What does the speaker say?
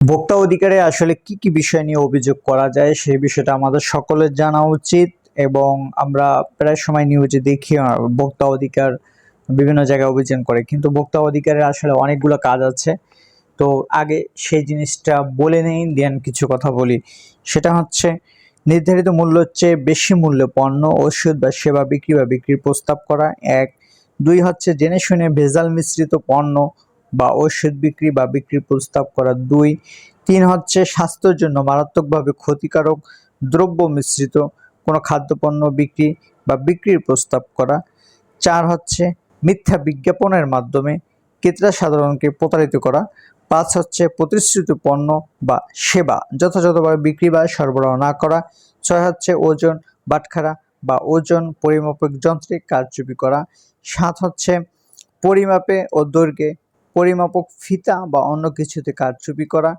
ভোক্তা অধিকারে আসলে কি কি বিষয় নিয়ে অভিযোগ করা যায় সেই বিষয়টা আমাদের সকলের জানা উচিত এবং আমরা প্রায় সময় নিউজে দেখি ভোক্তা অধিকার বিভিন্ন জায়গায় অভিযান করে। কিন্তু ভোক্তা অধিকারের আসলে অনেকগুলো কাজ আছে। তো আগে সেই জিনিসটা বলে নেই, দেন কিছু কথা বলি। সেটা হচ্ছে, নির্ধারিত মূল্যের চেয়ে বেশি মূল্যে পণ্য, ওষুধ বা সেবা বিক্রি বা বিক্রির প্রস্তাব করা। এক, দুই হচ্ছে জেনে শুনে ভেজাল মিশ্রিত পণ্য বা ওষুধ বিক্রি বা বিক্রির প্রস্তাব করা দুই। তিন হচ্ছে স্বাস্থ্যের জন্য মারাত্মকভাবে ক্ষতিকারক দ্রব্য মিশ্রিত কোনো খাদ্যপণ্য বিক্রি বা বিক্রির প্রস্তাব করা। চার হচ্ছে মিথ্যা বিজ্ঞাপনের মাধ্যমে ক্রেতা সাধারণকে প্রতারিত করা। পাঁচ হচ্ছে প্রতিশ্রুত পণ্য বা সেবা যথাযথভাবে বিক্রি বা সরবরাহ না করা। ছয় হচ্ছে ওজন বাটখারা বা ওজন পরিমাপক যন্ত্রে কারচুপি করা। সাত হচ্ছে পরিমাপে ও দৈর্ঘ্যে পরিমাপক ফিতা বা অন্য কিছুতে কারচুপি করা